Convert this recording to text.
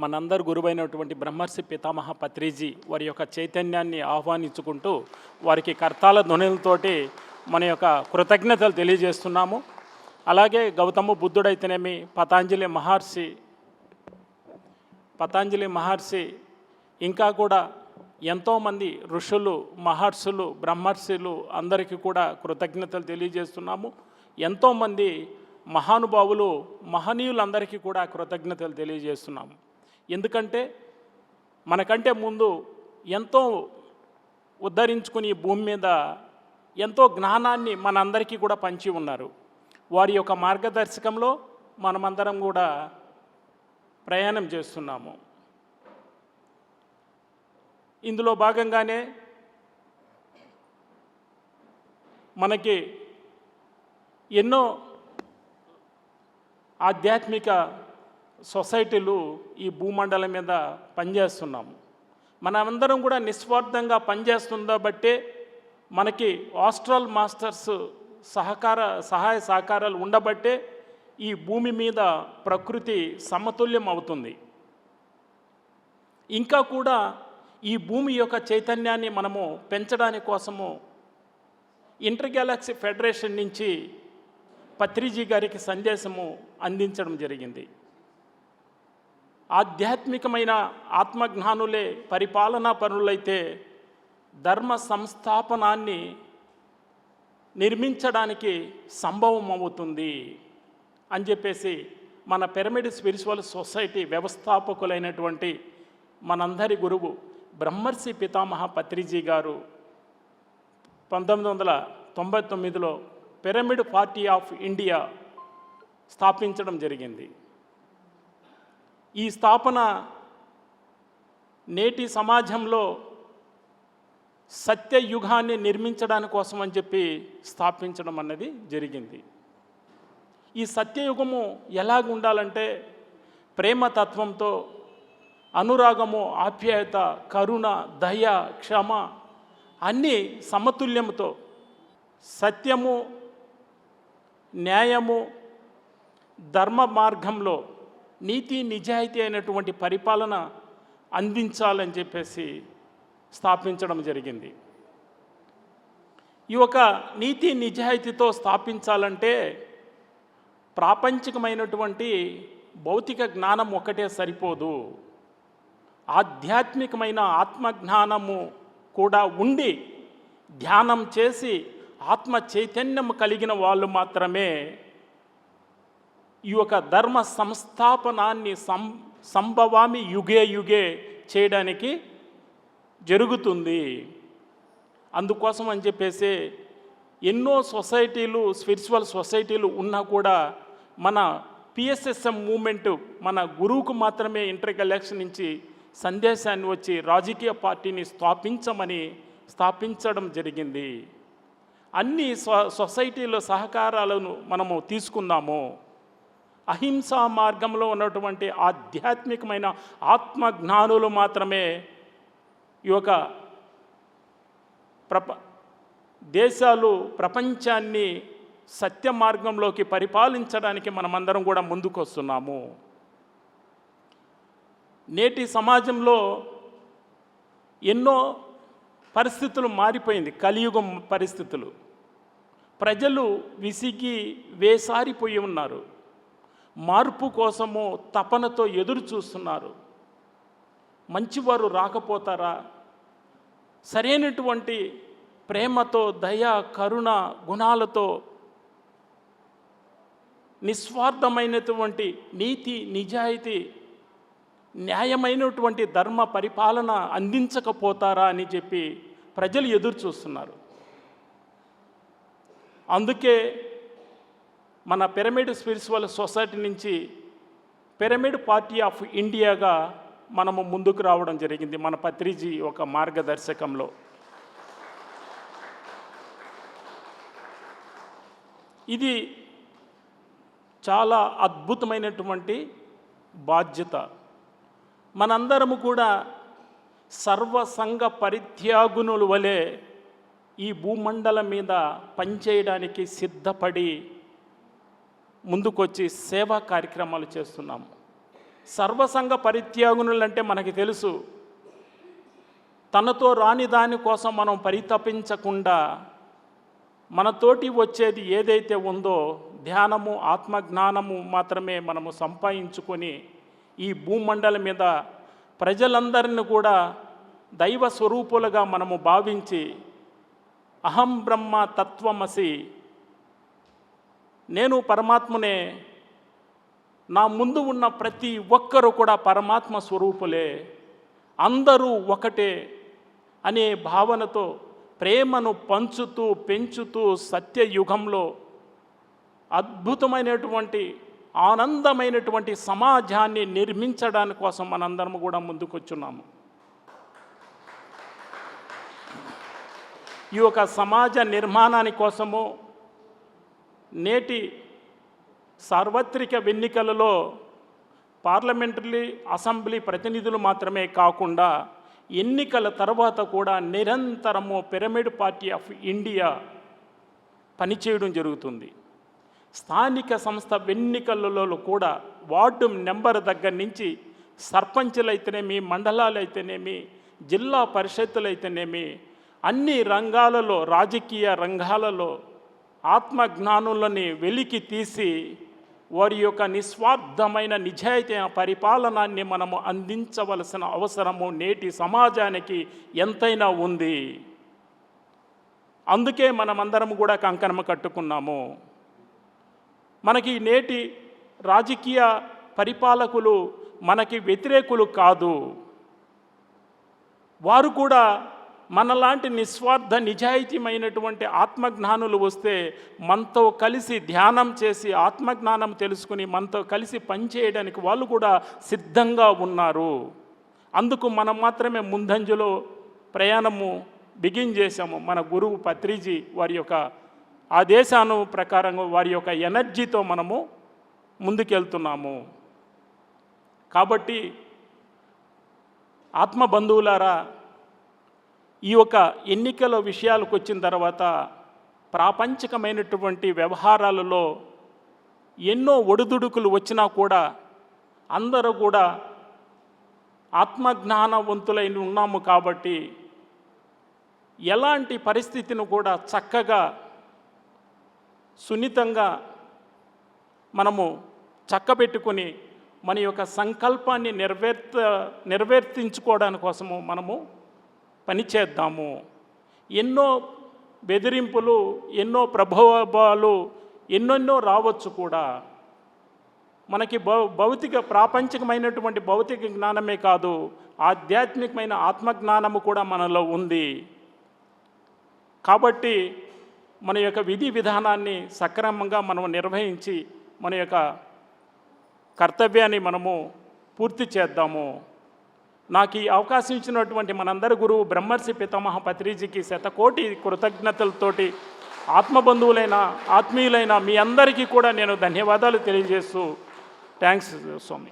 మనందరు గురువైనటువంటి బ్రహ్మర్షి పితామహ పత్రిజీ వారి యొక్క చైతన్యాన్ని ఆహ్వానించుకుంటూ వారికి కర్తాల ధ్వనులతోటి మన యొక్క కృతజ్ఞతలు తెలియజేస్తున్నాము. అలాగే గౌతమ బుద్ధుడైతేనేమి పతాంజలి మహర్షి పతాంజలి మహర్షి ఇంకా కూడా ఎంతోమంది ఋషులు మహర్షులు బ్రహ్మర్షులు అందరికీ కూడా కృతజ్ఞతలు తెలియజేస్తున్నాము. ఎంతోమంది మహానుభావులు మహనీయులందరికీ కూడా కృతజ్ఞతలు తెలియజేస్తున్నాము. ఎందుకంటే మనకంటే ముందు ఎంతో ఉద్ధరించుకుని భూమి మీద ఎంతో జ్ఞానాన్ని మనందరికీ కూడా పంచి ఉన్నారు. వారి యొక్క మార్గదర్శకంలో మనమందరం కూడా ప్రయాణం చేస్తున్నాము. ఇందులో భాగంగానే మనకి ఎన్నో ఆధ్యాత్మిక సొసైటీలు ఈ భూమండలం మీద పనిచేస్తున్నాము. మనమందరం కూడా నిస్వార్థంగా పనిచేస్తుందో బట్టే మనకి ఆస్ట్రల్ మాస్టర్స్ సహకార సహాయ సహకారాలు ఉండబట్టే ఈ భూమి మీద ప్రకృతి సమతుల్యం అవుతుంది. ఇంకా కూడా ఈ భూమి యొక్క చైతన్యాన్ని మనము పెంచడానికి కోసము ఇంటర్ గ్యాలాక్సీ ఫెడరేషన్ నుంచి పత్రిజీ గారికి సందేశము అందించడం జరిగింది. ఆధ్యాత్మికమైన ఆత్మజ్ఞానులే పరిపాలనా పనులైతే ధర్మ సంస్థాపనాన్ని నిర్మించడానికి సంభవం అవుతుంది అని చెప్పేసి మన పిరమిడ్ స్పిరిచువల్ సొసైటీ వ్యవస్థాపకులైనటువంటి మనందరి గురువు బ్రహ్మర్షి పితామహ పత్రిజీ గారు పంతొమ్మిది వందల తొంభై తొమ్మిదిలో పిరమిడ్ పార్టీ ఆఫ్ ఇండియా స్థాపించడం జరిగింది. ఈ స్థాపన నేటి సమాజంలో సత్యయుగాన్ని నిర్మించడానికి కోసం అని చెప్పి స్థాపించడం అన్నది జరిగింది. ఈ సత్యయుగము ఎలాగ ఉండాలంటే ప్రేమతత్వంతో అనురాగము ఆప్యాయత కరుణ దయ క్షమ అన్నీ సమతుల్యముతో సత్యము న్యాయము ధర్మ మార్గంలో నీతి నిజాయితీ అయినటువంటి పరిపాలన అందించాలని చెప్పేసి స్థాపించడం జరిగింది. ఈ యొక్క నీతి నిజాయితీతో స్థాపించాలంటే ప్రాపంచికమైనటువంటి భౌతిక జ్ఞానం ఒకటే సరిపోదు. ఆధ్యాత్మికమైన ఆత్మజ్ఞానము కూడా ఉండి ధ్యానం చేసి ఆత్మ చైతన్యం కలిగిన వాళ్ళు మాత్రమే ఈ యొక్క ధర్మ సంస్థాపనాన్ని సం సంభవామి యుగే యుగే చేయడానికి జరుగుతుంది. అందుకోసం అని చెప్పేసి ఎన్నో సొసైటీలు స్పిరిచువల్ సొసైటీలు ఉన్నా కూడా మన పిఎస్ఎస్ఎం మూమెంట్ మన గురువుకు మాత్రమే ఇంటర్ ఎలక్షన్ నుంచి సందేశాన్ని వచ్చి రాజకీయ పార్టీని స్థాపించమని స్థాపించడం జరిగింది. అన్ని సొ సొసైటీల సహకారాలను మనము తీసుకుందాము. అహింసా మార్గంలో ఉన్నటువంటి ఆధ్యాత్మికమైన ఆత్మజ్ఞానులు మాత్రమే ఈ యొక్క ప్రప దేశాలు ప్రపంచాన్ని సత్య మార్గంలోకి పరిపాలించడానికి మనమందరం కూడా ముందుకొస్తున్నాము. నేటి సమాజంలో ఎన్నో పరిస్థితులు మారిపోయింది కలియుగం పరిస్థితులు. ప్రజలు విసిగి వేసారిపోయి ఉన్నారు. మార్పు కోసము తపనతో ఎదురు చూస్తున్నారు. మంచివారు రాకపోతారా? సరైనటువంటి ప్రేమతో దయ కరుణ గుణాలతో నిస్వార్థమైనటువంటి నీతి నిజాయితీ న్యాయమైనటువంటి ధర్మ పరిపాలన అందించకపోతారా అని చెప్పి ప్రజలు ఎదురు చూస్తున్నారు. అందుకే మన పిరమిడ్ స్పిరిచువల్ సొసైటీ నుంచి పిరమిడ్ పార్టీ ఆఫ్ ఇండియాగా మనము ముందుకు రావడం జరిగింది మన పత్రిజీ ఒక మార్గదర్శకంలో. ఇది చాలా అద్భుతమైనటువంటి బాధ్యత. మనందరము కూడా సర్వసంగ పరిత్యాగునుల వలె ఈ భూమండలం మీద పనిచేయడానికి సిద్ధపడి ముందుకొచ్చి సేవా కార్యక్రమాలు చేస్తున్నాము. సర్వసంగ పరిత్యాగునులంటే మనకి తెలుసు. తనతో రాని దాని కోసం మనం పరితపించకుండా మనతోటి వచ్చేది ఏదైతే ఉందో ధ్యానము ఆత్మజ్ఞానము మాత్రమే మనము సంపాదించుకొని ఈ భూమండలం మీద ప్రజలందరిని కూడా దైవ స్వరూపులుగా మనము భావించి అహం బ్రహ్మ తత్వమసి నేను పరమాత్మనే నా ముందు ఉన్న ప్రతి ఒక్కరూ కూడా పరమాత్మ స్వరూపులే అందరూ ఒకటే అనే భావనతో ప్రేమను పంచుతూ పెంచుతూ సత్యయుగంలో అద్భుతమైనటువంటి ఆనందమైనటువంటి సమాజాన్ని నిర్మించడాని కోసం మనందరం కూడా ముందుకొచ్చున్నాము. ఈ యొక్క సమాజ నిర్మాణాని కోసము నేటి సార్వత్రిక ఎన్నికలలో పార్లమెంటరీ అసెంబ్లీ ప్రతినిధులు మాత్రమే కాకుండా ఎన్నికల తర్వాత కూడా నిరంతరము పిరమిడ్ పార్టీ ఆఫ్ ఇండియా పనిచేయడం జరుగుతుంది. స్థానిక సంస్థ ఎన్నికలలో కూడా వార్డు నెంబర్ దగ్గర నుంచి సర్పంచులు అయితేనేమి మండలాలు అయితేనేమి జిల్లా పరిషత్తులు అయితేనేమి అన్ని రంగాలలో రాజకీయ రంగాలలో ఆత్మజ్ఞానులని వెలికి తీసి వారి యొక్క నిస్వార్థమైన నిజాయితీ పరిపాలనాన్ని మనము అందించవలసిన అవసరము నేటి సమాజానికి ఎంతైనా ఉంది. అందుకే మనమందరం కూడా కంకణం కట్టుకున్నాము. మనకి నేటి రాజకీయ పరిపాలకులు మనకి వ్యతిరేకులు కాదు. వారు కూడా మనలాంటి నిస్వార్థ నిజాయితీమైనటువంటి ఆత్మజ్ఞానులు వస్తే మనతో కలిసి ధ్యానం చేసి ఆత్మజ్ఞానం తెలుసుకుని మనతో కలిసి పనిచేయడానికి వాళ్ళు కూడా సిద్ధంగా ఉన్నారు. అందుకు మనం మాత్రమే ముందంజలో ప్రయాణము బిగిన్ చేశాము. మన గురువు పత్రిజీ వారి యొక్క ఆదేశాను ప్రకారంగా వారి యొక్క ఎనర్జీతో మనము ముందుకెళ్తున్నాము. కాబట్టి ఆత్మ బంధువులారా ఈ యొక్క ఎన్నికల విషయాలకు వచ్చిన తర్వాత ప్రాపంచికమైనటువంటి వ్యవహారాలలో ఎన్నో ఒడిదుడుకులు వచ్చినా కూడా అందరూ కూడా ఆత్మజ్ఞానవంతులై ఉన్నాము కాబట్టి ఎలాంటి పరిస్థితిని కూడా చక్కగా సున్నితంగా మనము చక్కబెట్టుకొని మన యొక్క సంకల్పాన్ని నెరవేర్త నెరవేర్తించుకోవడానికి కోసము మనము పనిచేద్దాము ఎన్నో బెదిరింపులు ఎన్నో ప్రభావాలు ఎన్నెన్నో రావచ్చు కూడా. మనకి భౌ భౌతిక ప్రాపంచికమైనటువంటి భౌతిక జ్ఞానమే కాదు ఆధ్యాత్మికమైన ఆత్మజ్ఞానము కూడా మనలో ఉంది. కాబట్టి మన యొక్క విధి విధానాన్ని సక్రమంగా మనం నిర్వహించి మన యొక్క కర్తవ్యాన్ని మనము పూర్తి చేద్దాము. నాకు ఈ అవకాశం ఇచ్చినటువంటి మనందరి గురువు బ్రహ్మర్షి పితామహ పత్రిజీకి శతకోటి కృతజ్ఞతలతోటి ఆత్మబంధువులైన ఆత్మీయులైన మీ అందరికీ కూడా నేను ధన్యవాదాలు తెలియజేస్తూ థ్యాంక్స్ స్వామి.